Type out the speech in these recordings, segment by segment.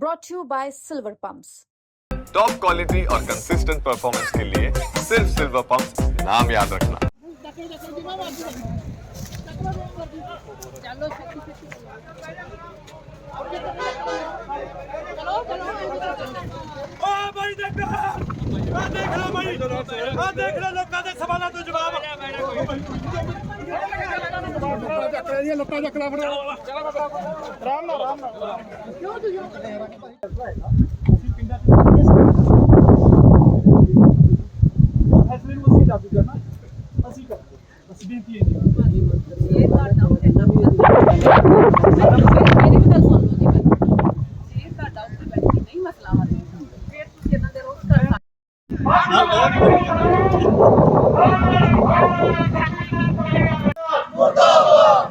Brought you by Silver Pumps top quality और consistent performance के लिए सिर्फ़ सिल्वर पंप नाम याद रखना। देख ਦੇਖਣਾ ਲੋਕਾਂ ਦੇ ਸਵਾਲਾਂ ਤੋਂ जवाब। ਓ ਬਾਈ ਦੇਖ ਆ ਦੇਖ ਲਓ ਬਾਈ ਆ ਦੇਖ ਲਓ ਲੋਕਾਂ ਦੇ ਸਵਾਲਾਂ ਤੋਂ ਜਵਾਬ ਫੈਸਲੇ ਨੂੰ ਅਸੀਂ ਲਾਗੂ ਕਰਨਾ ਅਸੀਂ ਕਰਦੇ ਬਸ ਬੇਨਤੀ ਹੈ ਜੀ ਇਹ ਤੁਹਾਡਾ ਉੱਥੇ ਕੰਮ ਮੇਰੀ ਵੀ ਗੱਲ ਸੁਣ ਲਓ ਜੀ ਪਹਿਲਾਂ। ਤੁਹਾਡਾ ਉੱਥੇ ਬੈਠ ਕੇ ਨਹੀਂ ਮਸਲਾ ਹੱਲ ਫਿਰ ਤੁਸੀਂ ਇਹਨਾਂ ਦੇ ਰੋਸ ਕਰ ਸਕਦੇ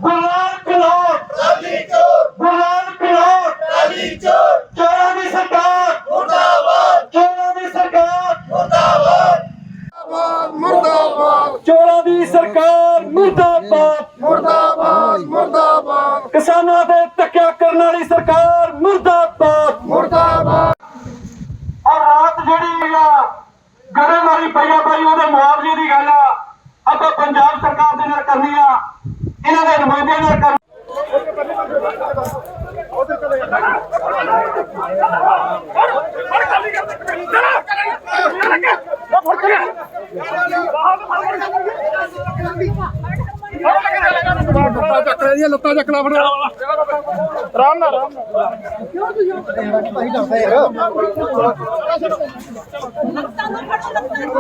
ਬੁਲਾਰ ਪਿਲਾਰ ਟਰਾਲੀ ਚੋਰ ਬੁਲਾਰ ਪਿਲਾਰ ਟਰਾਲੀ ਚੋਰ ਚੋਰਾਂ ਦੀ ਸਰਕਾਰ ਮੁਰਦਾਬਾਦ ਚੋਰਾਂ ਦੀ ਸਰਕਾਰ ਮੁਰਦਾਬਾਦ ਮੁਰਦਾਬਾਦ ਚੋਰਾਂ ਦੀ ਸਰਕਾਰ ਮੁਰਦਾਬਾਦ। ਮੁਰਦਾਬਾਦ ਮੁਰਦਾਬਾਦ। ਕਿਸਾਨਾਂ ਦੇ ਧੱਕਿਆ ਕਰਨ ਵਾਲੀ ਸਰਕਾਰ ਮੁਰਦਾਬਾਦ। ਮੁਰਦਾਬਾਦ। ਔਰ ਰਾਤ ਜਿਹੜੀ ਆ ਗੜੇਮਾਰੀ ਪਈਆ ਪਈ ਉਹਦੇ ਮੁਆਵਜ਼ੇ ਦੀ ਗੱਲ ਆ। ਆਪਾਂ ਪੰਜਾਬ ਸਰਕਾਰ ਦੇ ਨਾਲ ਕਰਨੀ ਆ। ਇਹਨਾਂ ਦੇ ਨੁਮਾਇੰਦਿਆਂ ਨਾਲ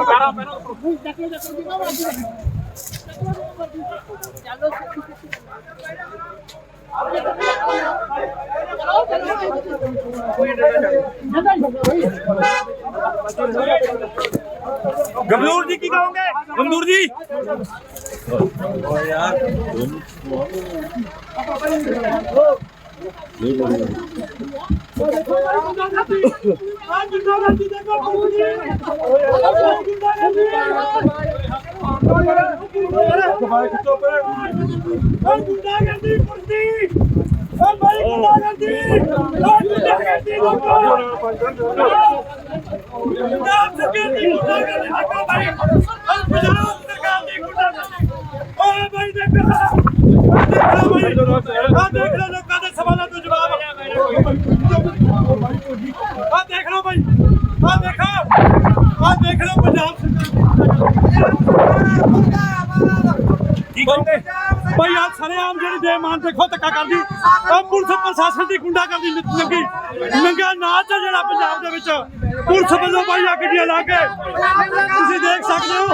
ਕਰ ਗਮਨੂਰ ਜੀ ਕੀ ਕਹੋਗੇ ਗਮਨੂਰ ਜੀ ਗੁੰਡਾਗਰਦੀ ਕੁਰਸੀ ਓ ਭਾਈ ਗੁੰਡਾਗਰਦੀ ਓ ਗੁੰਡਾਗਰਦੀ ਲੋਕੋ ਪੰਜਾਬ ਸਰਕਾਰ ਦੀ ਗੁੰਡਾਗਰਦੀ ਲੋਕੋ ਭਾਈ ਓ ਪੰਜਾਬ ਸਰਕਾਰ ਦੀ ਗੁੰਡਾਗਰਦੀ ਓ ਭਾਈ ਦੇਖ ਆ ਦੇਖ ਲੈ ਭਾਈ ਆ ਦੇਖ ਲੋਕਾਂ ਦੇ ਸਵਾਲਾਂ ਤੋਂ ਜਵਾਬ। ਕੀ ਕਹਿੰਦੇ ਭਾਈ ਆ ਸਰੇਆਮ ਜਿਹੜੀ ਬੇਮਾਨ ਦੇਖੋ ਧੱਕਾ ਕਰਦੀ ਆ ਪੁਲਿਸ ਪ੍ਰਸ਼ਾਸਨ ਦੀ ਗੁੰਡਾ ਕਰਦੀ ਨੰਗੀ ਨੰਗਾ ਨਾਚ ਆ ਜਿਹੜਾ ਪੰਜਾਬ ਦੇ ਵਿੱਚ ਪੁਲਿਸ ਵੱਲੋਂ ਭਾਈ ਆ ਗੱਡੀਆਂ ਲਾ ਕੇ ਤੁਸੀਂ ਦੇਖ ਸਕਦੇ ਹੋ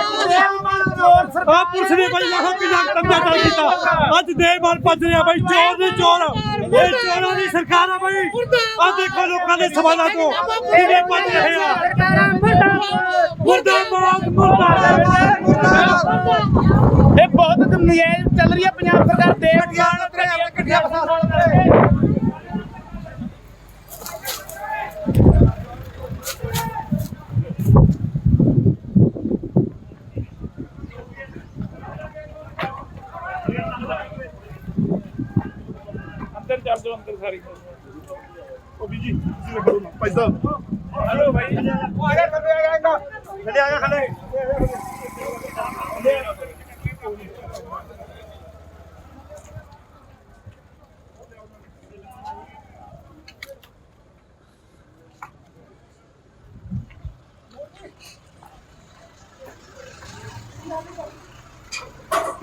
ਆ ਪੁਲਿਸ ਨੇ ਭਾਈ ਲਾਹੋ ਕਿੰਨਾ ਅਤਿਆਚਾਰ ਕੀਤਾ ਅੱਜ ਦੇਵਮਾਨ ਭੱਜ ਰਿਹਾ ਭਾਈ ਚੋਰ ਨੇ ਚੋਰ ਇਹ ਚੋਰਾਂ ਦੀ ਸਰਕਾਰ ਆ ਭਾਈ ਆ ਦੇਖੋ ਲੋਕਾਂ ਦੇ ਸਵਾਲਾਂ ਤੋਂ ਕਿਵੇਂ ਭੱਜ ਰਹੇ ਆ ਮੁਰਦਾਬਾਦ ਮੁਰਦਾਬਾਦ ਇਹ ਬਹੁਤ ਨਜਾਇਜ਼ ਚੱਲ ਰਹੀ ਹੈ ਪੰਜਾਬ ਸਰਕਾਰ ਦੇ ਗੱਡੀਆਂ ਅੰਦਰ ਚੱਲ ਜਾਓ ਅੰਦਰ ਸਾਰੀ। ਉਹ ਵੀ ਜੀ ਤੁਸੀਂ ਕਰੋ ਨਾ ਭਾਈ ਸਾਹਿਬ। ਹਲੋ ਭਾਈ ਉਹ ਆ ਗਿਆ ਥੱਲੇ ਆ ਗਿਆ ਇੰਦਾ ਥੱਲੇ ਆ ਗਿਆ ਖਲੇ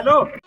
hello